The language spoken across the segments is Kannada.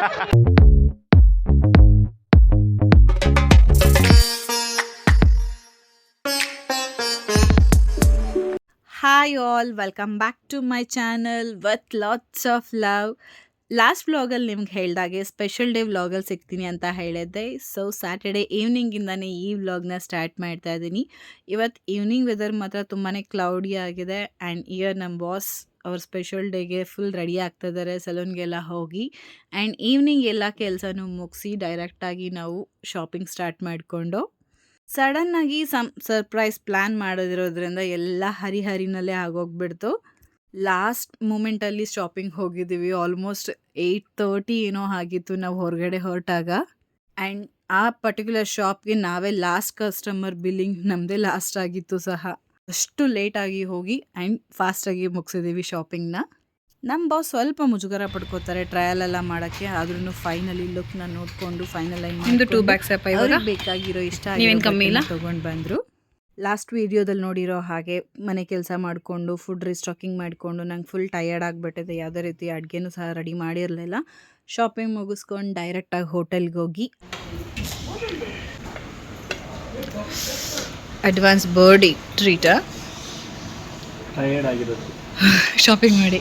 Hi all, welcome back to my channel with lots of love. Last ವ್ಲಾಗಲ್ಲಿ ನಿಮ್ಗೆ ಹೇಳ್ದಾಗೆ ಸ್ಪೆಷಲ್ ಡೇ ವ್ಲಾಗಲ್ಲಿ ಸಿಗ್ತೀನಿ ಅಂತ ಹೇಳಿದ್ದೆ. ಸೊ ಸ್ಯಾಟರ್ಡೇ ಈವ್ನಿಂಗಿಂದನೇ ಈ ವ್ಲಾಗ್ನ ಸ್ಟಾರ್ಟ್ ಮಾಡ್ತಾ ಇದ್ದೀನಿ. ಇವತ್ತು ಈವ್ನಿಂಗ್ ವೆದರ್ ಮಾತ್ರ ತುಂಬಾ ಕ್ಲೌಡಿ ಆಗಿದೆ ಆ್ಯಂಡ್ ಇಯರ್ ನಮ್ಮ ಬಾಸ್ ಅವ್ರ ಸ್ಪೆಷಲ್ ಡೇಗೆ ಫುಲ್ ರೆಡಿ ಆಗ್ತಾ ಇದ್ದಾರೆ ಸಲೂನ್ಗೆಲ್ಲ ಹೋಗಿ. ಆ್ಯಂಡ್ ಈವ್ನಿಂಗ್ ಎಲ್ಲ ಕೆಲಸನೂ ಮುಗಿಸಿ ಡೈರೆಕ್ಟಾಗಿ ನಾವು ಶಾಪಿಂಗ್ ಸ್ಟಾರ್ಟ್ ಮಾಡಿಕೊಂಡು ಸಡನ್ನಾಗಿ ಸಮ್ ಸರ್ಪ್ರೈಸ್ ಪ್ಲ್ಯಾನ್ ಮಾಡೋದಿರೋದ್ರಿಂದ ಎಲ್ಲ ಹರಿಹರಿನಲ್ಲೇ ಆಗೋಗ್ಬಿಡ್ತು. ಲಾಸ್ಟ್ ಮೂಮೆಂಟಲ್ಲಿ ಶಾಪಿಂಗ್ ಹೋಗಿದ್ದೀವಿ. ಆಲ್ಮೋಸ್ಟ್ ಏಯ್ಟ್ ತರ್ಟಿ ಏನೋ ಆಗಿತ್ತು ನಾವು ಹೊರಗಡೆ ಹೊರಟಾಗ. ಆ್ಯಂಡ್ ಆ ಪರ್ಟಿಕ್ಯುಲರ್ ಶಾಪ್ಗೆ ನಾವೇ ಲಾಸ್ಟ್ ಕಸ್ಟಮರ್ ಬಿಲ್ಲಿಂಗ್ ನಮ್ಮದೇ ಲಾಸ್ಟ್ ಆಗಿತ್ತು ಸಹ. ಅಷ್ಟು ಲೇಟಾಗಿ ಹೋಗಿ ಆ್ಯಂಡ್ ಫಾಸ್ಟಾಗಿ ಮುಗಿಸಿದ್ದೀವಿ ಶಾಪಿಂಗ್ನ. ನಮ್ಮ ಬಾಸ್ ಸ್ವಲ್ಪ ಮುಜುಗರ ಪಡ್ಕೋತಾರೆ ಟ್ರಯಲ್ ಎಲ್ಲ ಮಾಡೋಕ್ಕೆ. ಆದ್ರೂ ಫೈನಲಿ ಲುಕ್ನ ನೋಡಿಕೊಂಡು ಫೈನಲ್ ಆಗಿ ಬೇಕಾಗಿರೋ ಇಷ್ಟ ಕಮ್ಮಿ ಇಲ್ಲ? ತಗೊಂಡು ಬಂದ್ರು. ಲಾಸ್ಟ್ ವಿಡಿಯೋದಲ್ಲಿ ನೋಡಿರೋ ಹಾಗೆ ಮನೆ ಕೆಲಸ ಮಾಡಿಕೊಂಡು ಫುಡ್ ರಿಸ್ಟಾಕಿಂಗ್ ಮಾಡಿಕೊಂಡು ನಂಗೆ ಫುಲ್ ಟಯರ್ಡ್ ಆಗಿಬಿಟ್ಟಿದೆ. ಯಾವುದೇ ರೀತಿ ಅಡುಗೆನೂ ಸಹ ರೆಡಿ ಮಾಡಿರಲಿಲ್ಲ. ಶಾಪಿಂಗ್ ಮುಗಿಸ್ಕೊಂಡು ಡೈರೆಕ್ಟಾಗಿ ಹೋಟೆಲ್ಗೆ ಹೋಗಿ. ಅಡ್ವಾನ್ಸ್ ಬರ್ಡಿ ಟ್ರೀಟಾ ಟಯರ್ಡ್ ಆಗಿರೋದು. ಶಾಪಿಂಗ್ ಮಾಡಿ.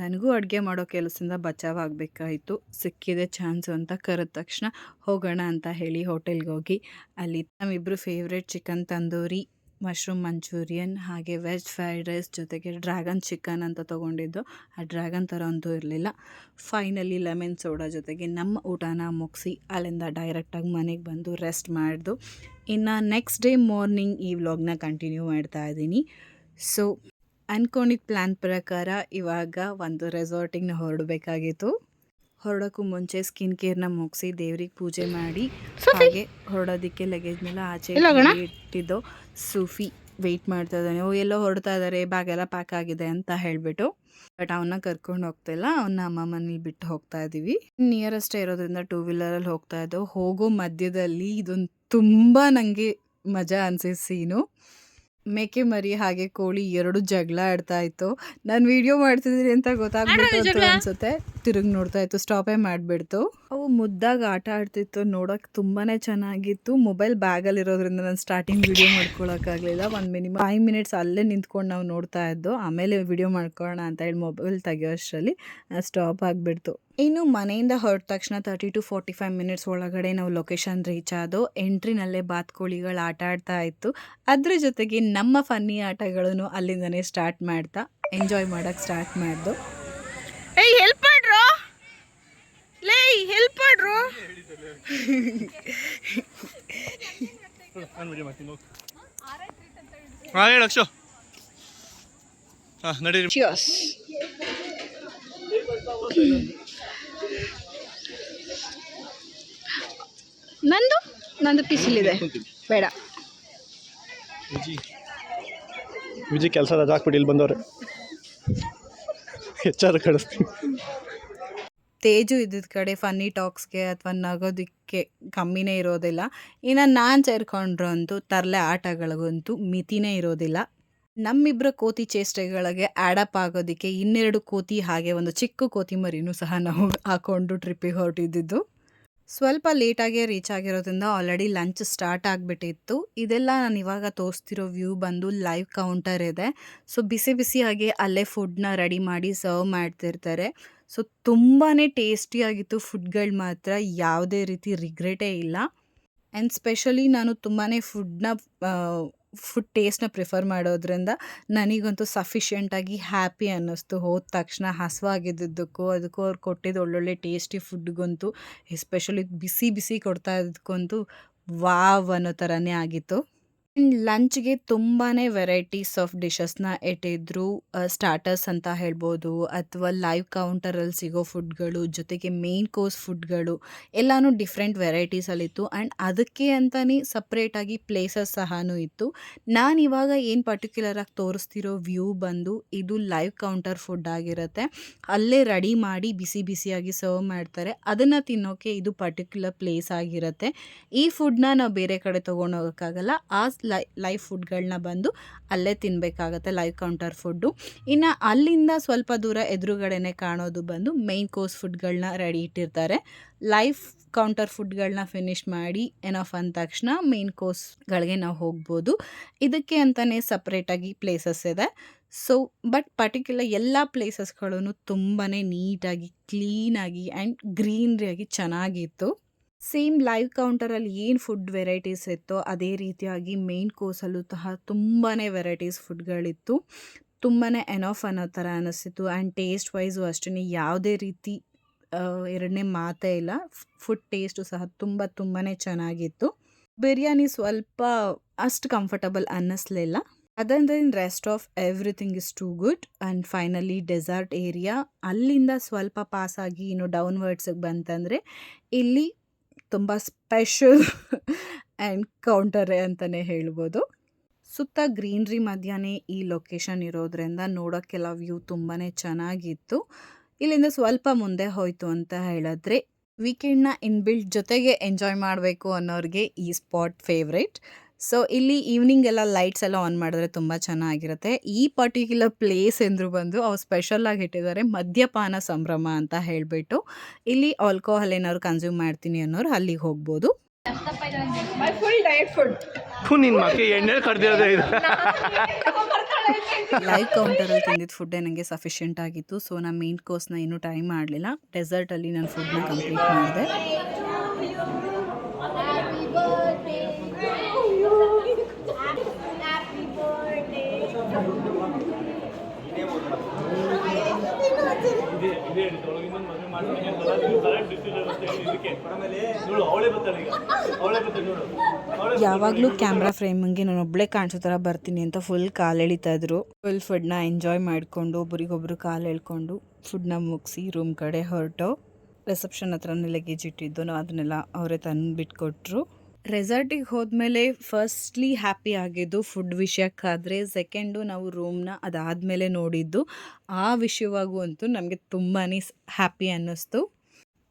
ನನಗೂ ಅಡುಗೆ ಮಾಡೋ ಕೆಲಸದಿಂದ ಬಚಾವಾಗಬೇಕಾಯಿತು. ಸಿಕ್ಕಿದೆ ಚಾನ್ಸು ಅಂತ ಕರೆದ ತಕ್ಷಣ ಹೋಗೋಣ ಅಂತ ಹೇಳಿ ಹೋಟೆಲ್ಗೆ ಹೋಗಿ ಅಲ್ಲಿ ನಮ್ಮಿಬ್ಬರು favourite chicken tandoori mushroom manchurian, ಹಾಗೆ ವೆಜ್ ಫ್ರೈಡ್ ರೈಸ್ ಜೊತೆಗೆ ಡ್ರ್ಯಾಗನ್ ಚಿಕನ್ ಅಂತ ತೊಗೊಂಡಿದ್ದು. ಆ ಡ್ರ್ಯಾಗನ್ ಥರ ಅಂತೂ ಇರಲಿಲ್ಲ. ಫೈನಲಿ ಲೆಮನ್ ಸೋಡಾ ಜೊತೆಗೆ ನಮ್ಮ ಊಟನ ಮುಗಿಸಿ ಅಲ್ಲಿಂದ ಡೈರೆಕ್ಟಾಗಿ ಮನೆಗೆ ಬಂದು ರೆಸ್ಟ್ ಮಾಡಿದ್ದು ಇನ್ನು ನೆಕ್ಸ್ಟ್ ಡೇ ಮಾರ್ನಿಂಗ್ ಈ ವ್ಲಾಗ್ನ ಕಂಟಿನ್ಯೂ ಮಾಡ್ತಾ ಇದ್ದೀನಿ. ಸೊ ಅನ್ಕೊಂಡಿದ್ದ ಪ್ಲ್ಯಾನ್ ಪ್ರಕಾರ ಇವಾಗ ಒಂದು ರೆಸಾರ್ಟಿಗೆ ಹೊರಡಬೇಕಾಗಿತ್ತು. ಹೊರಡೋಕ್ಕೂ ಮುಂಚೆ ಸ್ಕಿನ್ ಕೇರ್ನ ಮುಗಿಸಿ ದೇವ್ರಿಗೆ ಪೂಜೆ ಮಾಡಿ ಹಾಗೆ ಹೊರಡೋದಕ್ಕೆ ಲಗೇಜ್ನೆಲ್ಲ ಆಚೆ? ಇಟ್ಟಿದ್ದು. ಸೂಫಿ ವೆಯ್ಟ್ ಮಾಡ್ತಾ ಇದ್ದಾನೆ. ಓ ಎಲ್ಲೋ ಹೊರಡ್ತಾ ಇದ್ದಾರೆ ಬ್ಯಾಗೆಲ್ಲ ಪ್ಯಾಕ್ ಆಗಿದೆ ಅಂತ ಹೇಳಿಬಿಟ್ಟು. ಬಟ್ ಅವನ್ನ ಕರ್ಕೊಂಡು ಹೋಗ್ತಿಲ್ಲ. ಅವನ್ನ ಅಮ್ಮ ಮನೇಲಿ ಬಿಟ್ಟು ಹೋಗ್ತಾ ಇದ್ದೀವಿ ನಿಯರೆಸ್ಟೇ ಇರೋದ್ರಿಂದ ಟೂ ವೀಲರಲ್ಲಿ ಹೋಗ್ತಾ ಇದ್ದೋ. ಹೋಗೋ ಮಧ್ಯದಲ್ಲಿ ಇದೊಂದು ತುಂಬ ನನಗೆ ಮಜಾ ಅನ್ಸಿದ ಸೀನು ಮೇಕೆ ಮರಿ ಹಾಗೆ ಕೋಳಿ ಎರಡು ಜಗಳ ಆಡ್ತಾ ಇತ್ತು. ನಾನು ವಿಡಿಯೋ ಮಾಡ್ತಿದ್ದೀನಿ ಅಂತ ಗೊತ್ತಾಗ್ಬಿಡ್ತು ಅನ್ಸುತ್ತೆ. ತಿರುಗ್ ನೋಡ್ತಾ ಇತ್ತು ಸ್ಟಾಪೇ ಮಾಡಿಬಿಡ್ತು. ಅವು ಮುದ್ದಾಗಿ ಆಟ ಆಡ್ತಿತ್ತು ನೋಡೋಕೆ ತುಂಬಾನೇ ಚೆನ್ನಾಗಿತ್ತು. ಮೊಬೈಲ್ ಬ್ಯಾಗಲ್ಲಿ ಇರೋದ್ರಿಂದ ನಾನು ಸ್ಟಾರ್ಟಿಂಗ್ ವಿಡಿಯೋ ಮಾಡ್ಕೊಳಕ್ಕಾಗಲಿಲ್ಲ. ಒಂದು ಮಿನಿಮಮ್ ಫೈವ್ ಮಿನಿಟ್ಸ್ ಅಲ್ಲೇ ನಿಂತ್ಕೊಂಡು ನಾವು ನೋಡ್ತಾ ಇದ್ದು ಆಮೇಲೆ ವಿಡಿಯೋ ಮಾಡ್ಕೊಳ್ಳೋಣ ಅಂತ ಹೇಳಿ ಮೊಬೈಲ್ ತೆಗಿಯೋ ಅಷ್ಟರಲ್ಲಿ ಸ್ಟಾಪ್ ಆಗಿಬಿಡ್ತು. ಇನ್ನು ಮನೆಯಿಂದ ಹೊರಟ ತಕ್ಷಣ thirty two forty five minutes ಒಳಗಡೆ ನಾವು ಲೊಕೇಶನ್ ರೀಚ್ ಆದೋ ಎಂಟ್ರಿನಲ್ಲೇ ಬಾತ್ಕೋಳಿಗಳು ಆಟ ಆಡ್ತಾ ಇತ್ತು. ಅದ್ರ ಜೊತೆಗೆ ನಮ್ಮ ಫನ್ನಿ ಆಟಗಳನ್ನು ಅಲ್ಲಿಂದನೇ ಸ್ಟಾರ್ಟ್ ಮಾಡ್ತಾ ಎಂಜಾಯ್ ಮಾಡೋಕ್ಕೆ ಸ್ಟಾರ್ಟ್ ಮಾಡ್ದು. ಏಯ್ ಹೆಲ್ಪ್ ಮಾಡ್ರು? ಲೇ ಹೆಲ್ಪ್ ಮಾಡ್ರು? ಹಾಂ ನಡೀರಿ. ನಂದು ನಂದು ಪಿಸಿಲಿದೆ. ಬೇಡ. ವಿಜಿ. ವಿಜಿ ಕೆಲಸ ರಜಾ ಹಾಕ್ಬಿಟ್ಟು ಇಲ್ಲಿ ಬಂದವ್ರೆ. ಹೆಚ್ಚಾರು ಕಳಿಸ್ತೀನಿ. ತೇಜು ಇದ್ದಿದ್ದ ಕಡೆ ಫನ್ನಿ ಟಾಕ್ಸ್ಗೆ ಅಥವಾ ನಗೋದಕ್ಕೆ ಕಮ್ಮಿನೇ ಇರೋದಿಲ್ಲ. ಇನ್ನು ನಾನು ಸೇರ್ಕೊಂಡ್ರು ಅಂತೂ ತರಲೆ ಆಟಗಳಿಗಂತೂ ಮಿತಿನೇ ಇರೋದಿಲ್ಲ. ನಮ್ಮಿಬ್ಬರ ಕೋತಿ ಚೇಷ್ಟೆಗಳಿಗೆ ಆ್ಯಡಪ್ ಆಗೋದಕ್ಕೆ ಇನ್ನೆರಡು ಕೋತಿ ಹಾಗೆ ಒಂದು ಚಿಕ್ಕ ಕೋತಿ ಮರಿನೂ ಸಹ ನಾವು ಹಾಕೊಂಡು ಟ್ರಿಪ್ಪಿಗೆ ಹೊರಟಿದ್ದು. ಸ್ವಲ್ಪ ಲೇಟಾಗೇ ರೀಚ್ ಆಗಿರೋದ್ರಿಂದ ಆಲ್ರೆಡಿ ಲಂಚ್ ಸ್ಟಾರ್ಟ್ ಆಗಿಬಿಟ್ಟಿತ್ತು. ಇದೆಲ್ಲ ನಾನು ಇವಾಗ ತೋರಿಸ್ತಿರೋ ವ್ಯೂ ಬಂದು ಲೈವ್ ಕೌಂಟರ್ ಇದೆ. ಸೊ ಬಿಸಿ ಬಿಸಿಯಾಗಿ ಅಲ್ಲೇ ಫುಡ್ನ ರೆಡಿ ಮಾಡಿ ಸರ್ವ್ ಮಾಡ್ತಿರ್ತಾರೆ. ಸೊ ತುಂಬಾ ಟೇಸ್ಟಿಯಾಗಿತ್ತು ಫುಡ್ಗಳು ಮಾತ್ರ. ಯಾವುದೇ ರೀತಿ ರಿಗ್ರೆಟೇ ಇಲ್ಲ. ಆ್ಯಂಡ್ ಸ್ಪೆಷಲಿ ನಾನು ತುಂಬಾ ಫುಡ್ನ ಫುಡ್ ಟೇಸ್ಟ್ನ ಪ್ರಿಫರ್ ಮಾಡೋದ್ರಿಂದ ನನಗಂತೂ ಸಫಿಷಿಯೆಂಟಾಗಿ ಹ್ಯಾಪಿ ಅನ್ನಿಸ್ತು. ಹೋದ ತಕ್ಷಣ ಹಸುವಾಗಿದ್ದಕ್ಕೂ ಅದಕ್ಕೂ ಅವ್ರು ಕೊಟ್ಟಿದ್ದು ಒಳ್ಳೊಳ್ಳೆ ಟೇಸ್ಟಿ ಫುಡ್ಗಂತೂ ಎಸ್ಪೆಷಲಿ ಬಿಸಿ ಬಿಸಿ ಕೊಡ್ತಾ ಇದ್ದಕ್ಕಂತೂ, ವಾವ್ ಅನ್ನೋ ಥರನೇ ಆಗಿತ್ತು. ಲಂಚ್ಗೆ ತುಂಬಾ ವೆರೈಟೀಸ್ ಆಫ್ ಡಿಶಸ್ನ ಇಟ್ಟಿದ್ರು ಸ್ಟಾರ್ಟರ್ಸ್ ಅಂತ ಹೇಳ್ಬೋದು, ಅಥವಾ ಲೈವ್ ಕೌಂಟರಲ್ಲಿ ಸಿಗೋ ಫುಡ್ಗಳು, ಜೊತೆಗೆ ಮೇನ್ ಕೋರ್ಸ್ ಫುಡ್ಗಳು, ಎಲ್ಲಾನು ಡಿಫ್ರೆಂಟ್ ವೆರೈಟೀಸಲ್ಲಿತ್ತು. ಆ್ಯಂಡ್ ಅದಕ್ಕೆ ಅಂತಲೇ ಸಪ್ರೇಟಾಗಿ ಪ್ಲೇಸಸ್ ಸಹನೂ ಇತ್ತು. ನಾನು ಇವಾಗ ಏನು ಪರ್ಟಿಕ್ಯುಲರಾಗಿ ತೋರಿಸ್ತಿರೋ ವ್ಯೂ ಬಂದು ಇದು ಲೈವ್ ಕೌಂಟರ್ ಫುಡ್ ಆಗಿರುತ್ತೆ. ಅಲ್ಲೇ ರೆಡಿ ಮಾಡಿ ಬಿಸಿ ಬಿಸಿಯಾಗಿ ಸರ್ವ್ ಮಾಡ್ತಾರೆ. ಅದನ್ನು ತಿನ್ನೋಕೆ ಇದು ಪರ್ಟಿಕ್ಯುಲರ್ ಪ್ಲೇಸ್ ಆಗಿರುತ್ತೆ. ಈ ಫುಡ್ನ ನಾವು ಬೇರೆ ಕಡೆ ತೊಗೊಂಡೋಗೋಕ್ಕಾಗಲ್ಲ ಆ ಲೈ, ಲೈವ್ ಫುಡ್ಗಳನ್ನ ಬಂದು ಅಲ್ಲೇ ತಿನ್ನಬೇಕಾಗತ್ತೆ ಲೈವ್ ಕೌಂಟರ್ ಫುಡ್ಡು. ಇನ್ನು ಅಲ್ಲಿಂದ ಸ್ವಲ್ಪ ದೂರ ಎದುರುಗಡೆನೆ ಕಾಣೋದು ಬಂದು ಮೇಯ್ನ್ ಕೋರ್ಸ್ ಫುಡ್ಗಳನ್ನ ರೆಡಿ ಇಟ್ಟಿರ್ತಾರೆ. ಲೈವ್ ಕೌಂಟರ್ ಫುಡ್ಗಳನ್ನ ಫಿನಿಶ್ ಮಾಡಿ ಎನಫ್ ಅಂದ ತಕ್ಷಣ ಮೇನ್ ಕೋರ್ಸ್ಗಳಿಗೆ ನಾವು ಹೋಗ್ಬೋದು. ಇದಕ್ಕೆ ಅಂತಲೇ ಸಪ್ರೇಟಾಗಿ ಪ್ಲೇಸಸ್ ಇದೆ. ಸೊ, ಬಟ್ ಪರ್ಟಿಕ್ಯುಲರ್ ಎಲ್ಲ ಪ್ಲೇಸಸ್ಗಳೂ ತುಂಬಾ ನೀಟಾಗಿ, ಕ್ಲೀನಾಗಿ ಆ್ಯಂಡ್ ಗ್ರೀನ್ರಿಯಾಗಿ ಚೆನ್ನಾಗಿತ್ತು. ಸೇಮ್ ಲೈವ್ ಕೌಂಟರಲ್ಲಿ ಏನು ಫುಡ್ ವೆರೈಟೀಸ್ ಇತ್ತೋ ಅದೇ ರೀತಿಯಾಗಿ ಮೇನ್ ಕೋರ್ಸಲ್ಲೂ ಸಹ ತುಂಬಾ ವೆರೈಟೀಸ್ ಫುಡ್ಗಳಿತ್ತು ತುಂಬಾ ಎನಫ್ ಅನ್ನೋ ಥರ ಅನ್ನಿಸ್ತಿತ್ತು ಆ್ಯಂಡ್ ಟೇಸ್ಟ್ ವೈಸು ಅಷ್ಟೇ ಯಾವುದೇ ರೀತಿ ಎರಡನೇ ಮಾತೇ ಇಲ್ಲ. ಫುಡ್ ಟೇಸ್ಟು ಸಹ ತುಂಬ ತುಂಬಾ ಚೆನ್ನಾಗಿತ್ತು. ಬಿರಿಯಾನಿ ಸ್ವಲ್ಪ ಅಷ್ಟು ಕಂಫರ್ಟಬಲ್ ಅನ್ನಿಸ್ಲಿಲ್ಲ. ಅದಂದ್ರೆ rest of everything is too good and finally dessert area ಅಲ್ಲಿಂದ ಸ್ವಲ್ಪ ಪಾಸ್ ಆಗಿ ಇನ್ನು ಡೌನ್ವರ್ಡ್ಸಿಗೆ ಬಂತಂದರೆ ಇಲ್ಲಿ ತುಂಬ ಸ್ಪೆಷಲ್ ಆ್ಯಂಡ್ ಕೌಂಟರೇ ಅಂತಲೇ ಹೇಳ್ಬೋದು. ಸುತ್ತ ಗ್ರೀನ್ರಿ ಮಧ್ಯಾಹ್ನ ಈ ಲೊಕೇಶನ್ ಇರೋದ್ರಿಂದ ನೋಡೋಕ್ಕೆಲ್ಲ ವ್ಯೂ ತುಂಬಾ ಚೆನ್ನಾಗಿತ್ತು. ಇಲ್ಲಿಂದ ಸ್ವಲ್ಪ ಮುಂದೆ ಹೋಯಿತು ಅಂತ ಹೇಳಿದ್ರೆ ವೀಕೆಂಡ್ನ ಇನ್ಬಿಲ್ಟ್ ಜೊತೆಗೆ ಎಂಜಾಯ್ ಮಾಡಬೇಕು ಅನ್ನೋರಿಗೆ ಈ ಸ್ಪಾಟ್ ಫೇವ್ರೇಟ್. ಸೊ ಇಲ್ಲಿ ಈವ್ನಿಂಗ್ ಎಲ್ಲ ಲೈಟ್ಸ್ ಎಲ್ಲ ಆನ್ ಮಾಡಿದ್ರೆ ತುಂಬ ಚೆನ್ನಾಗಿರುತ್ತೆ. ಈ ಪರ್ಟಿಕ್ಯುಲರ್ ಪ್ಲೇಸ್ ಎಂದ್ರು ಬಂದು ಅವ್ರು ಸ್ಪೆಷಲಾಗಿ ಇಟ್ಟಿದ್ದಾರೆ ಮದ್ಯಪಾನ ಸಂಭ್ರಮ ಅಂತ ಹೇಳಿಬಿಟ್ಟು. ಇಲ್ಲಿ ಆಲ್ಕೋಹಾಲ್ ಏನಾದ್ರು ಕನ್ಸ್ಯೂಮ್ ಮಾಡ್ತೀನಿ ಅನ್ನೋರು ಅಲ್ಲಿಗೆ ಹೋಗ್ಬೋದು. ಅಲ್ಲಿ ಲೈವ್ ಕೌಂಟರಲ್ಲಿ ತಿಂದಿದ್ದ ಫುಡ್ಡೇ ನನಗೆ ಸಫಿಷಿಯೆಂಟ್ ಆಗಿತ್ತು ಸೊ ನಾನು ಮೇನ್ ಕೋರ್ಸ್ನ ಇನ್ನೂ ಟ್ರೈ ಮಾಡಲಿಲ್ಲ. ಡೆಸರ್ಟಲ್ಲಿ ನಾನು ಫುಡ್ನ ಕಂಪ್ಲೀಟ್ ಮಾಡಿದೆ. ಯಾವಾಗಲೂ ಕ್ಯಾಮ್ರಾ ಫ್ರೇಮಿಂಗ್ಗೆ ನಾನು ಒಬ್ಬಳೇ ಕಾಣಿಸೋ ಥರ ಬರ್ತೀನಿ ಅಂತ ಫುಲ್ ಕಾಲು ಎಳಿತಾ ಇದ್ರು. ಫುಲ್ ಫುಡ್ನ ಎಂಜಾಯ್ ಮಾಡಿಕೊಂಡು ಒಬ್ರಿಗೊಬ್ರು ಕಾಲು ಎಳ್ಕೊಂಡು ಫುಡ್ನ ಮುಗಿಸಿ ರೂಮ್ ಕಡೆ ಹೊರಟು. ರಿಸೆಪ್ಷನ್ ಹತ್ರನೇ ಲಗೇಜ್ ಇಟ್ಟಿದ್ದು ನಾವು ಅದನ್ನೆಲ್ಲ ಅವರೇ ತಂದು ಬಿಟ್ಕೊಟ್ರು ರೆಸಾರ್ಟಿಗೆ ಹೋದ್ಮೇಲೆ ಫಸ್ಟ್ಲಿ ಹ್ಯಾಪಿ ಆಗಿದ್ದು ಫುಡ್ ವಿಷಯಕ್ಕಾದರೆ ಸೆಕೆಂಡು ನಾವು ರೂಮ್ನ ಅದಾದಮೇಲೆ ನೋಡಿದ್ದು. ಆ ವಿಷಯವಾಗೂ ನಮಗೆ ತುಂಬಾ ಹ್ಯಾಪಿ ಅನ್ನಿಸ್ತು.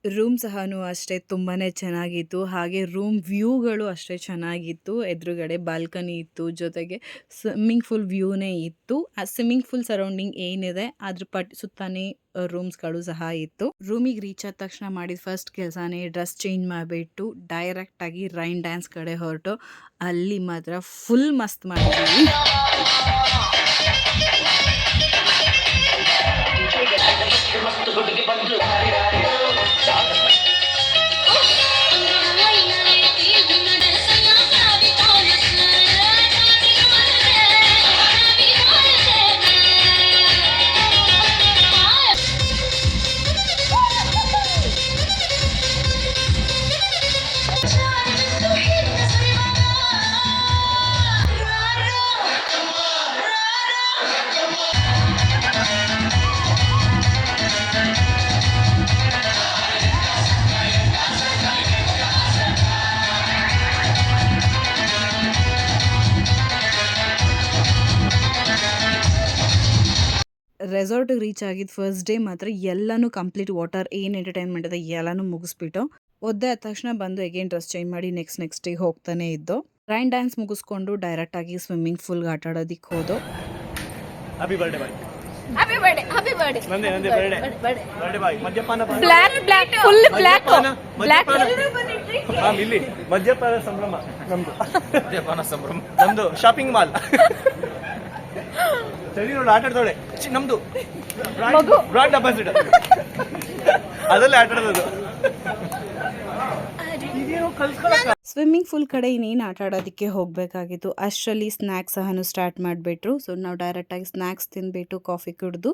ರೂಮ್ ಸಹ ಅಷ್ಟೇ ತುಂಬಾ ಚೆನ್ನಾಗಿತ್ತು, ಹಾಗೆ ರೂಮ್ ವ್ಯೂಗಳು ಅಷ್ಟೇ ಚೆನ್ನಾಗಿತ್ತು. ಎದುರುಗಡೆ ಬಾಲ್ಕನಿ ಇತ್ತು, ಜೊತೆಗೆ ಸ್ವಿಮ್ಮಿಂಗ್ ಫುಲ್ ವ್ಯೂನೇ ಇತ್ತು. ಆ ಸ್ವಿಮ್ಮಿಂಗ್ ಫುಲ್ ಸರೌಂಡಿಂಗ್ ಏನಿದೆ, ಅದ್ರ ಪಟ್, ಸುತ್ತಾನೆ ರೂಮ್ಸ್ಗಳು ಸಹ ಇತ್ತು. ರೂಮಿಗೆ ರೀಚ್ ಆದ ತಕ್ಷಣ ಮಾಡಿದ ಫಸ್ಟ್ ಕೆಲಸನೇ ಡ್ರೆಸ್ ಚೇಂಜ್ ಮಾಡಿಬಿಟ್ಟು ಡೈರೆಕ್ಟಾಗಿ ರೈನ್ ಡ್ಯಾನ್ಸ್ ಕಡೆ ಹೊರಟು. ಅಲ್ಲಿ ಮಾತ್ರ ಫುಲ್ ಮಸ್ತ್ ಮಾಡಿದ್ವಿ. ರೆಸಾರ್ಟಿಗೆ ರೀಚ್ ಆಗಿದ್ದು ಫಸ್ಟ್ ಡೇ ಮಾತ್ರ ಎಲ್ಲನೂ ಕಂಪ್ಲೀಟ್ ವಾಟರ್ ಏನು ಎಂಟರ್ಟೈನ್ಮೆಂಟ್ ಇದೆ ಎಲ್ಲನೂ ಮುಗಿಸ್ಬಿಟ್ಟು ಒದ್ದೆ ಆದ ತಕ್ಷಣ ಬಂದು ಎಗೇನ್ ಡ್ರೆಸ್ ಚೇಂಜ್ ಮಾಡಿ ನೆಕ್ಸ್ಟ್ ನೆಕ್ಸ್ಟ್ ಡೇ ಹೋಗ್ತಾನೆ ಇದ್ದು ರೈನ್ ಡ್ಯಾನ್ಸ್ ಮುಗಿಸ್ಕೊಂಡು ಡೈರೆಕ್ಟ್ ಆಗಿ ಸ್ವಿಮ್ಮಿಂಗ್ ಫೂಲ್ಗೆ ಆಟ ಆಡೋದಕ್ಕೆ ಹೋದು. ಫುಲ್ ಮದ್ಯಪಾನ ಸಂಭ್ರಮ ನಮ್ದು. ಮದ್ಯಪಾನ ಸಂಭ್ರಮ. ನಮ್ದು ಶಾಪಿಂಗ್ ಮಾಲ್ ನೋಡಿ ಆಟ ಆಡ್ತಾಳೆ ನಮ್ದು. ಬ್ರಾಂಡ್ ಅಂಬಾಸಿಡರ್ ಅದಲ್ಲೇ ಆಟ ಆಡೋದು. ಸ್ವಿಮ್ಮಿಂಗ್ ಫುಲ್ ಕಡೆ ಇನ್ನೇನು ಆಟ ಆಡೋದಕ್ಕೆ ಹೋಗಬೇಕಾಗಿತ್ತು. ಅಷ್ಟರಲ್ಲಿ ಸ್ನ್ಯಾಕ್ಸ್ ಸಹನು ಸ್ಟಾರ್ಟ್ ಮಾಡಿಬಿಟ್ರು. ಸೊ ನಾವು ಡೈರೆಕ್ಟಾಗಿ ಸ್ನ್ಯಾಕ್ಸ್ ತಿನ್ಬಿಟ್ಟು ಕಾಫಿ ಕುಡಿದು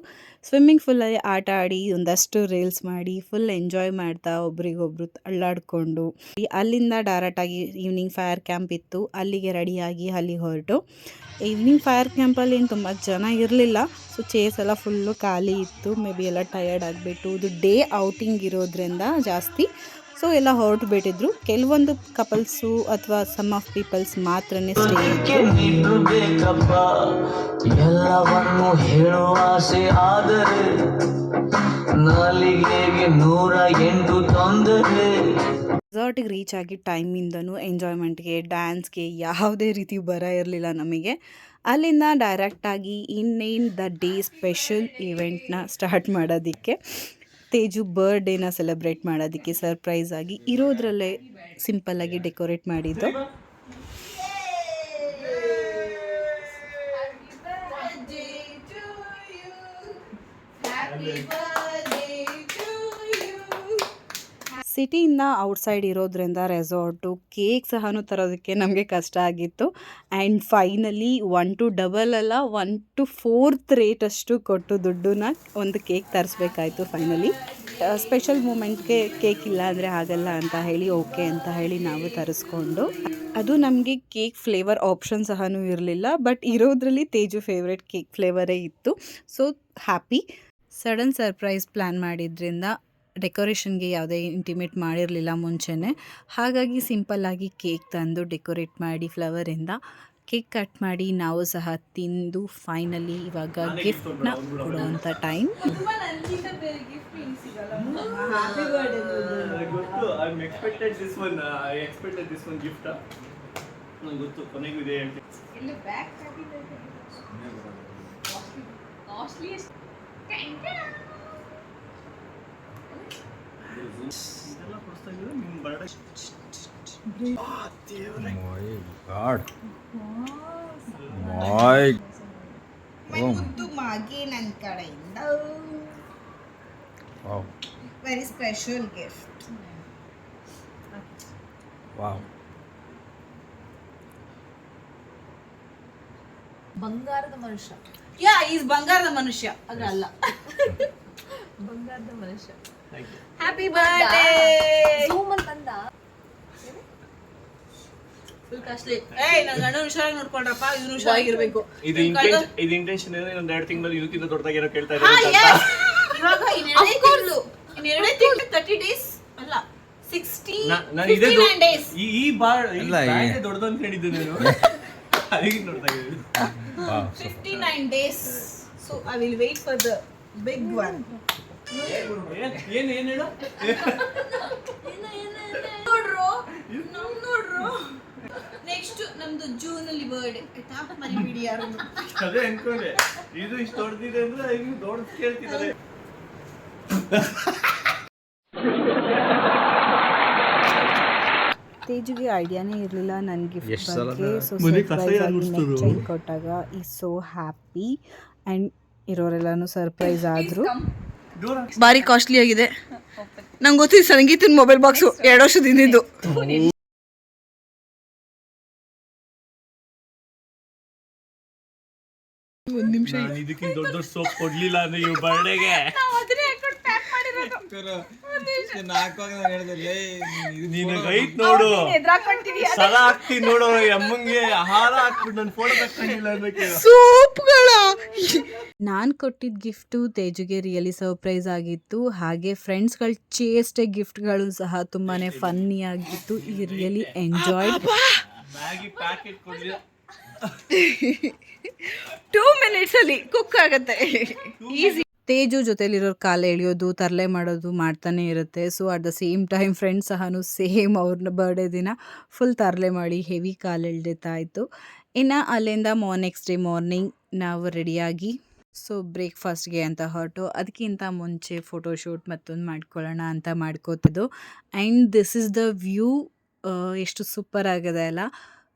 ಸ್ವಿಮ್ಮಿಂಗ್ ಫೂಲಲ್ಲಿ ಆಟ ಆಡಿ ಒಂದಷ್ಟು ರೀಲ್ಸ್ ಮಾಡಿ ಫುಲ್ ಎಂಜಾಯ್ ಮಾಡ್ತಾ ಒಬ್ರಿಗೊಬ್ರು ಅಳ್ಳಾಡ್ಕೊಂಡು ಈ ಅಲ್ಲಿಂದ ಡೈರೆಕ್ಟಾಗಿ ಈವ್ನಿಂಗ್ ಫೈರ್ ಕ್ಯಾಂಪ್ ಇತ್ತು. ಅಲ್ಲಿಗೆ ರೆಡಿಯಾಗಿ ಅಲ್ಲಿಗೆ ಹೊರಟು. ಈವ್ನಿಂಗ್ ಫೈರ್ ಕ್ಯಾಂಪಲ್ಲಿ ಏನು ತುಂಬ ಜನ ಇರಲಿಲ್ಲ. ಸೊ ಚೇರ್ಸ್ ಎಲ್ಲ ಫುಲ್ಲು ಖಾಲಿ ಇತ್ತು. ಮೇ ಬಿ ಎಲ್ಲ ಟಯರ್ಡ್ ಆಗಿಬಿಟ್ಟು. ಇದು ಡೇ ಔಟಿಂಗ್ ಇರೋದ್ರಿಂದ ಜಾಸ್ತಿ. ಸೊ ಎಲ್ಲ ಹೊರಟು ಬಿಟ್ಟಿದ್ರು. ಕೆಲವೊಂದು ಕಪಲ್ಸು ಅಥವಾ ಸಮ್ ಆಫ್ ಪೀಪಲ್ಸ್ ಮಾತ್ರ ಸ್ಟೇ ಎಲ್ಲವನ್ನು ಹೇಳುವ ಆಸೆ ಆದರೆ ನಾಲಿಗೆಗೆ ನೂರ ಎಂಟು ತೊಂದರೆ. ರೆಸಾರ್ಟಿಗೆ ರೀಚ್ ಆಗಿ ಟೈಮಿಂದನೂ ಎಂಜಾಯ್ಮೆಂಟ್ಗೆ ಡ್ಯಾನ್ಸ್ಗೆ ಯಾವುದೇ ರೀತಿ ಬರ ಇರಲಿಲ್ಲ ನಮಗೆ. ಅಲ್ಲಿಂದ ಡೈರೆಕ್ಟಾಗಿ ಇನ್ನೇನು ದ ಡೇ ಸ್ಪೆಷಲ್ ಈವೆಂಟ್ನ ಸ್ಟಾರ್ಟ್ ಮಾಡೋದಕ್ಕೆ. ತೇಜು ಬರ್ಡೇನ ಸೆಲೆಬ್ರೇಟ್ ಮಾಡೋದಕ್ಕೆ ಸರ್ಪ್ರೈಸ್ ಆಗಿ ಇರೋದ್ರಲ್ಲೇ ಸಿಂಪಲ್ಲಾಗಿ ಡೆಕೋರೇಟ್ ಮಾಡಿದ್ದು. ಸಿಟಿಯಿಂದ ಔಟ್ಸೈಡ್ ಇರೋದ್ರಿಂದ ರೆಸಾರ್ಟು ಕೇಕ್ ಸಹ ತರೋದಕ್ಕೆ ನಮಗೆ ಕಷ್ಟ ಆಗಿತ್ತು. And finally one to double ಅಲ್ಲ, ಒನ್ ಟು ಫೋರ್ತ್ ರೇಟ್ ಅಷ್ಟು ಕೊಟ್ಟು ದುಡ್ಡನ್ನ ಒಂದು ಕೇಕ್ ತರಿಸ್ಬೇಕಾಯ್ತು ಫೈನಲಿ. ಸ್ಪೆಷಲ್ ಮೂಮೆಂಟ್ಗೆ ಕೇಕ್ ಇಲ್ಲ ಅಂದರೆ ಆಗಲ್ಲ ಅಂತ ಹೇಳಿ ಓಕೆ ಅಂತ ಹೇಳಿ ನಾವು ತರಿಸ್ಕೊಂಡು. ಅದು ನಮಗೆ ಕೇಕ್ ಫ್ಲೇವರ್ ಆಪ್ಷನ್ ಸಹ ಇರಲಿಲ್ಲ, ಬಟ್ ಇರೋದ್ರಲ್ಲಿ ತೇಜು ಫೇವ್ರೆಟ್ ಕೇಕ್ ಫ್ಲೇವರೇ ಇತ್ತು. So, happy. Sudden surprise plan ಮಾಡಿದ್ರಿಂದ ಡೆಕೋರೇಷನ್ಗೆ ಯಾವುದೇ ಇಂಟಿಮೇಟ್ ಮಾಡಿರಲಿಲ್ಲ ಮುಂಚೆನೇ. ಹಾಗಾಗಿ ಸಿಂಪಲ್ಲಾಗಿ ಕೇಕ್ ತಂದು ಡೆಕೋರೇಟ್ ಮಾಡಿ ಫ್ಲವರಿಂದ ಕೇಕ್ ಕಟ್ ಮಾಡಿ ನಾವು ಸಹ ತಿಂದು ಫೈನಲಿ ಇವಾಗ ಗಿಫ್ಟ್ನ ಕೊಡುವಂಥ ಟೈಮ್. ಗೊತ್ತು I expected this one I expected this one gift ನಂಗೆ ಗೊತ್ತು ಕೊನೆಗೂ ಇದೆ ಹೇಳ್ತೀನಿ ಇದೆಲ್ಲ ಕೊಡಿಸ್ತಾ ಇದ್ದೀವಿ ನಿಮ್ಮ ಬರ್ಡೇ God. My. Oh. ಮಾಗಿ ನನ್ನ ಕಡೆಯಿಂದ Wow. Very special gift Wow. ಬಂಗಾರದ ಮನುಷ್ಯ ಯಾ ಈಸ್ ಬಂಗಾರದ ಮನುಷ್ಯ ಅದಲ್ಲ ಬಂಗಾರದ ಮನುಷ್ಯ thank you happy birthday zoom ಅಲ್ಲಿ ಬಂದ. ಇದು ಇಂಟೆನ್ಷನ್ ಇನ್ನೊಂದು ಎರಡು ತಿಂಗಳಲ್ಲಿ ಇದಕ್ಕಿಂತ ದೊಡ್ಡದಾಗಿ ಏನೋ ಕೇಳ್ತಾ ಇದ್ದಾರೆ ತಿಂಗಳು. ತಿಂಗಳು ಈ ದೊಡ್ಡದು ಅಂತ ಹೇಳಿದ್ದೆ ನಾನು. ಅದಕ್ಕೆ ನೋಡ್ತಾ ಇದ್ದೀನಿ Wow. Fifty nine days so I will wait for the big one ಏನ್ ಏನ್ ಏನ್ ಹೇಳು? ನೋಡ್ರು ನಮ್ ನೋಡ್ರು. ನೆಕ್ಸ್ಟ್ ನಮ್ದು ಜೂನ್ ಅಲ್ಲಿ ಬರ್ಡೇ ಆಯ್ತಾ ಮರಿಬಿಡಿ ಯಾರು. ಅದೇ ಅನ್ಕೊಂಡೆ. ಇದು ಇಷ್ಟು ದೊಡ್ಡದಿದೆ ಅಂದ್ರೆ ದೊಡ್ಡ ಕೇಳ್ತಿದ್ದಾರೆ. ತೇಜುಗೆ ಐಡಿಯಾನೇ ಇರಲಿಲ್ಲ ನನ್ನ ಗಿಫ್ಟ್ ಬಗ್ಗೆ. ಸೊ ಚೈನ್ ಕೊಟ್ಟಾಗ ಈ ಸೋ ಹ್ಯಾಪಿ ಆ್ಯಂಡ್ ಇರೋರೆಲ್ಲನೂ ಸರ್ಪ್ರೈಸ್ ಆದರು. ಭಾರಿ ಕಾಸ್ಟ್ಲಿ ಆಗಿದೆ ನಂಗೆ ಗೊತ್ತಿದೆ ಸಂಗೀತನ ಮೊಬೈಲ್ ಬಾಕ್ಸು ಎರಡು ವರ್ಷದಿಂದಿದ್ದು ನಾನು ಇದಕ್ಕಿಂತ ದೊಡ್ಡ ದೊಡ್ಡ ಸೋಪ್ ಕೊಡ್ಲಿಲ್ಲ ಅಂದ್ರೆ ಇವ್ ಬರ್ಡೇಗೆ ನಿನಗೆ ಐತ್ ನೋಡು ಸಲ ಹಾಕ್ತೀನಿ ನೋಡು ಅಮ್ಮಂಗೆ ಆಹಾರ ಹಾಕ್ಬಿಟ್ಟು ನನ್ನ ಫೋಟೋ ತಕ್ಕೊಂಡಿಲ್ಲ ಅನ್ನಕ್ಕೆ ಸೂಪ್ಗಳ ನಾನು ಕೊಟ್ಟಿದ್ದ ಗಿಫ್ಟು ತೇಜುಗೆ ರಿಯಲಿ ಸರ್ಪ್ರೈಸ್ ಆಗಿತ್ತು. ಹಾಗೆ ಫ್ರೆಂಡ್ಸ್ಗಳ ಚೇಷ್ಟೆ ಗಿಫ್ಟ್ಗಳು ಸಹ ತುಂಬಾ ಫನ್ನಿ ಆಗಿತ್ತು. ಈ ರಿಯಲಿ ಎಂಜಾಯ್ಡ್ ಮ್ಯಾಗಿ ಪ್ಯಾಕೆಟ್ ಕೊಡ್ಲಿಲ್ಲ ಟೂ ಮಿನಿಟ್ಸಲ್ಲಿ ಕುಕ್ ಆಗುತ್ತೆ. ಈಸಿ ತೇಜು ಜೊತೆಲಿರೋರು ಕಾಲ ಎಳೆಯೋದು, ತರಲೆ ಮಾಡೋದು ಮಾಡ್ತಾನೆ ಇರುತ್ತೆ. So at the same time friends ಸಹನು same ಅವ್ರನ್ನ ಬರ್ಡೇ ದಿನ ಫುಲ್ ತರಲೆ ಮಾಡಿ ಹೆವಿ ಕಾಲು ಇತ್ತು ಇನ್ನು ಅಲ್ಲಿಂದ ಮಾ ನೆಕ್ಸ್ಟ್ ಡೇ ಮಾರ್ನಿಂಗ್ ನಾವು ರೆಡಿಯಾಗಿ ಸೊ ಬ್ರೇಕ್ಫಾಸ್ಟ್ಗೆ ಅಂತ ಹೊರಟು. ಅದಕ್ಕಿಂತ ಮುಂಚೆ ಫೋಟೋಶೂಟ್ ಮತ್ತೊಂದು ಮಾಡ್ಕೊಳ್ಳೋಣ ಅಂತ ಮಾಡ್ಕೋತಿದ್ದು. And this is the view ಎಷ್ಟು ಸೂಪರ್ ಆಗಿದೆ ಅಲ್ಲ.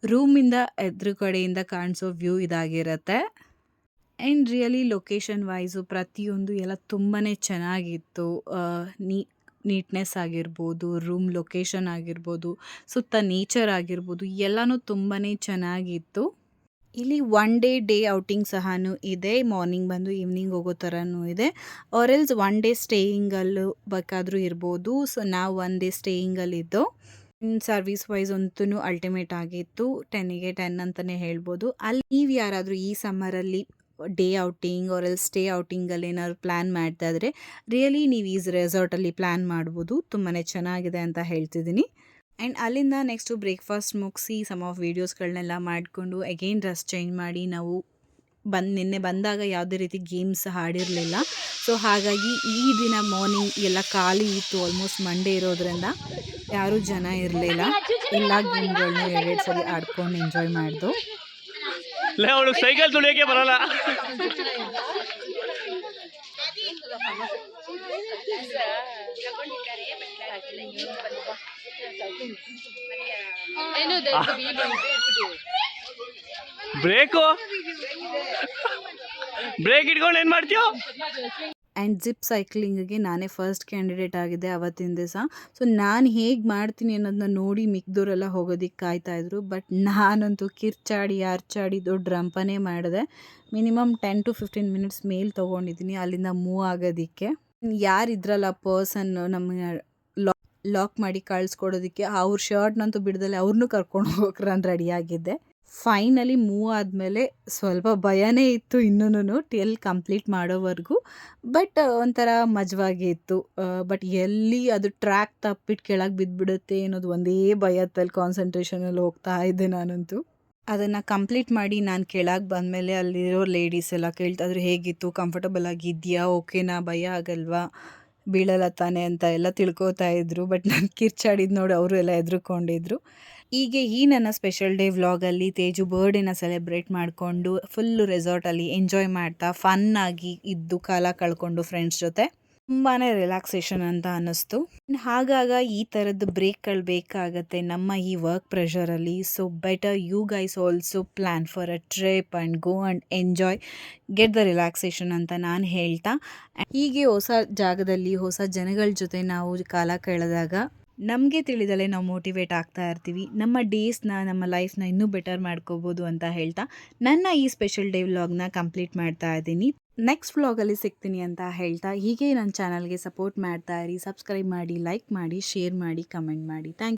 ರೂಮಿಂದ ಎದುರುಗಡೆಯಿಂದ ಕಾಣಿಸೋ ವ್ಯೂ ಇದಾಗಿರುತ್ತೆ. ಆ್ಯಂಡ್ ರಿಯಲಿ ಲೊಕೇಶನ್ ವೈಸು ಪ್ರತಿಯೊಂದು ಎಲ್ಲ ತುಂಬಾ ಚೆನ್ನಾಗಿತ್ತು. ನೀ ನೀಟ್ನೆಸ್ ಆಗಿರ್ಬೋದು ರೂಮ್ ಲೊಕೇಶನ್ ಆಗಿರ್ಬೋದು, ಸುತ್ತ ನೇಚರ್ ಆಗಿರ್ಬೋದು, ಎಲ್ಲನೂ ತುಂಬಾ ಚೆನ್ನಾಗಿತ್ತು. ಇಲ್ಲಿ ಒನ್ ಡೇ ಡೇ ಔಟಿಂಗ್ ಸಹ ಇದೆ ಮಾರ್ನಿಂಗ್ ಬಂದು ಈವ್ನಿಂಗ್ ಹೋಗೋ ಥರನೂ ಇದೆ. ಆರೆಲ್ಸ್ ಒನ್ ಡೇ ಸ್ಟೇಯಿಂಗಲ್ಲೂ ಬೇಕಾದರೂ ಇರ್ಬೋದು. ಸೊ ನಾವು ಒನ್ ಡೇ ಸ್ಟೇಯಿಂಗಲ್ಲಿದ್ದೋ ಸರ್ವಿಸ್ ವೈಸ್ ಅಂತೂ ಅಲ್ಟಿಮೇಟ್ ಆಗಿತ್ತು. ಟೆನ್ನಿಗೆ ಟೆನ್ ಅಂತಲೇ ಹೇಳ್ಬೋದು. ಅಲ್ಲಿ ನೀವು ಯಾರಾದರೂ ಈ ಸಮ್ಮರಲ್ಲಿ ಡೇ ಔಟಿಂಗ್ ಆರ್ ಎಲ್ ಸ್ಟೇ ಔಟಿಂಗಲ್ಲಿ ಏನಾದ್ರು ಪ್ಲ್ಯಾನ್ ಮಾಡ್ತಾ ಇದ್ರೆ ರಿಯಲಿ ನೀವು ಈಸ್ ರೆಸಾರ್ಟಲ್ಲಿ ಪ್ಲ್ಯಾನ್ ಮಾಡ್ಬೋದು ತುಂಬಾ ಚೆನ್ನಾಗಿದೆ ಅಂತ ಹೇಳ್ತಿದ್ದೀನಿ ಆ್ಯಂಡ್ ಅಲ್ಲಿಂದ ನೆಕ್ಸ್ಟು ಬ್ರೇಕ್ಫಾಸ್ಟ್ ಮುಗಿಸಿ ಸಮ್ ಆಫ್ ವೀಡಿಯೋಸ್ಗಳನ್ನೆಲ್ಲ ಮಾಡಿಕೊಂಡು ಅಗೈನ್ ಡ್ರೆಸ್ ಚೇಂಜ್ ಮಾಡಿ ನಾವು ಬಂದು ನಿನ್ನೆ ಬಂದಾಗ ಯಾವುದೇ ರೀತಿ ಗೇಮ್ಸ್ ಆಡಿರಲಿಲ್ಲ ಸೊ ಹಾಗಾಗಿ ಈ ದಿನ ಮಾರ್ನಿಂಗ್ ಎಲ್ಲ ಖಾಲಿ ಇತ್ತು ಆಲ್ಮೋಸ್ಟ್ ಮಂಡೇ ಇರೋದ್ರಿಂದ ಯಾರೂ ಜನ ಇರಲಿಲ್ಲ ಎಲ್ಲ ಗೇಮ್ಗಳನ್ನೂ ಎರಡು ಸರಿ ಆಡ್ಕೊಂಡು ಎಂಜಾಯ್ ಮಾಡ್ದು ಲೇ ಅವಳು ಸೈಕಲ್ ತುಳಿಯೋಕೆ ಬರಲ್ಲ. ಬ್ರೇಕು? ಬ್ರೇಕ್ ಇಟ್ಕೊಂಡು ಏನ್ ಮಾಡ್ತೀಯೋ? ಆ್ಯಂಡ್ ಜಿಪ್ ಸೈಕ್ಲಿಂಗಿಗೆ ನಾನೇ ಫಸ್ಟ್ ಕ್ಯಾಂಡಿಡೇಟ್ ಆಗಿದ್ದೆ ಅವತ್ತಿನ ದಿವಸ. ಸೊ, ನಾನು ಹೇಗೆ ಮಾಡ್ತೀನಿ ಅನ್ನೋದನ್ನ ನೋಡಿ ಮಿಕ್ದವರೆಲ್ಲ ಹೋಗೋದಕ್ಕೆ ಕಾಯ್ತಾಯಿದ್ರು ಬಟ್ ನಾನಂತೂ ಕಿರ್ಚಾಡಿ ಅರ್ಚಾಡಿ ದೊಡ್ಡ ರಂಪನೇ ಮಾಡಿದೆ. Minimum ten to fifteen minutes ಮೇಲ್ ತೊಗೊಂಡಿದ್ದೀನಿ, ಅಲ್ಲಿಂದ ಮೂವ್ ಆಗೋದಕ್ಕೆ. ಯಾರಿದ್ರಲ್ಲ ಪರ್ಸನ್ ನಮಗೆ ಲಾಕ್ ಮಾಡಿ ಕಳಿಸ್ಕೊಡೋದಕ್ಕೆ, ಅವ್ರ ಶರ್ಟ್ನಂತೂ ಬಿಡ್ದಲೆ ಅವ್ರನ್ನೂ ಕರ್ಕೊಂಡು ಹೋಗಕ್ಕೆ ನಾನು ರೆಡಿಯಾಗಿದ್ದೆ ಫೈನಲಿ ಮೂವ್ ಆದಮೇಲೆ ಸ್ವಲ್ಪ ಭಯನೇ ಇತ್ತು ಇನ್ನೂ ಟೆಲ್ ಕಂಪ್ಲೀಟ್ ಮಾಡೋವರೆಗೂ. ಬಟ್ ಒಂಥರ ಮಜವಾಗಿ ಇತ್ತು. ಬಟ್ ಎಲ್ಲಿ ಅದು ಟ್ರ್ಯಾಕ್ ತಪ್ಪಿಟ್ಟು ಕೆಳಗೆ ಬಿದ್ದುಬಿಡುತ್ತೆ ಅನ್ನೋದು ಒಂದೇ ಭಯದಲ್ಲಿ ಕಾನ್ಸಂಟ್ರೇಷನಲ್ಲಿ ಹೋಗ್ತಾ ಇದ್ದೆ ನಾನಂತೂ. ಅದನ್ನು ಕಂಪ್ಲೀಟ್ ಮಾಡಿ ನಾನು ಕೆಳಗೆ ಬಂದಮೇಲೆ ಅಲ್ಲಿರೋ ಲೇಡೀಸ್ ಎಲ್ಲ ಕೇಳ್ತಾಯಿದ್ರು ಹೇಗಿತ್ತು? ಕಂಫರ್ಟಬಲ್ ಆಗಿದೆಯಾ? ಓಕೆನಾ? ಭಯ ಆಗಲ್ವಾ? ಬೀಳಲ್ಲ ತಾನೆ? ಅಂತ ಎಲ್ಲ ತಿಳ್ಕೊತಾ ಇದ್ರು. ಬಟ್ ನಾನು ಕಿರ್ಚಾಡಿದ್ದು ನೋಡಿ, ಅವರು ಎಲ್ಲ ಹೆದ್ರುಕೊಂಡಿದ್ರು. ಹೀಗೆ ಈ ನನ್ನ ಸ್ಪೆಷಲ್ ಡೇ ವ್ಲಾಗಲ್ಲಿ ತೇಜು ಬರ್ಡೇನ ಸೆಲೆಬ್ರೇಟ್ ಮಾಡಿಕೊಂಡು ಫುಲ್ಲು ರೆಸಾರ್ಟಲ್ಲಿ ಎಂಜಾಯ್ ಮಾಡ್ತಾ ಫನ್ನಾಗಿ ಇದ್ದು ಕಾಲ ಕಳ್ಕೊಂಡು ಫ್ರೆಂಡ್ಸ್ ಜೊತೆ ತುಂಬಾ ರಿಲ್ಯಾಕ್ಸೇಷನ್ ಅಂತ ಅನ್ನಿಸ್ತು. ಹಾಗಾಗ ಈ ಥರದ್ದು ಬ್ರೇಕ್ಗಳು ಬೇಕಾಗತ್ತೆ ನಮ್ಮ ಈ work ಪ್ರೆಷರಲ್ಲಿ so better you guys also plan for a trip and go and enjoy get the relaxation ಅಂತ ನಾನು ಹೇಳ್ತಾ. ಹೀಗೆ ಹೊಸ ಜಾಗದಲ್ಲಿ ಹೊಸ ಜನಗಳ ಜೊತೆ ನಾವು ಕಾಲ ಕಳೆದಾಗ ನಮಗೆ ತಿಳಿದಲೆ ನಾವು ಮೋಟಿವೇಟ್ ಆಗ್ತಾ ಇರ್ತೀವಿ. ನಮ್ಮ ಡೇಸ್ನ, ನಮ್ಮ ಲೈಫ್ನ ಇನ್ನೂ ಬೆಟರ್ ಮಾಡ್ಕೋಬೋದು ಅಂತ ಹೇಳ್ತಾ ನನ್ನ ಈ ಸ್ಪೆಷಲ್ ಡೇ ವ್ಲಾಗ್ನ ಕಂಪ್ಲೀಟ್ ಮಾಡ್ತಾ ಇದ್ದೀನಿ. ನೆಕ್ಸ್ಟ್ ವ್ಲಾಗಲ್ಲಿ ಸಿಗ್ತೀನಿ ಅಂತ ಹೇಳ್ತಾ ಹೀಗೆ ನನ್ನ ಚಾನಲ್ಗೆ ಸಪೋರ್ಟ್ ಮಾಡ್ತಾ ಇರಿ, ಸಬ್ಸ್ಕ್ರೈಬ್ ಮಾಡಿ, ಲೈಕ್ ಮಾಡಿ, ಶೇರ್ ಮಾಡಿ, ಕಮೆಂಟ್ ಮಾಡಿ. ಥ್ಯಾಂಕ್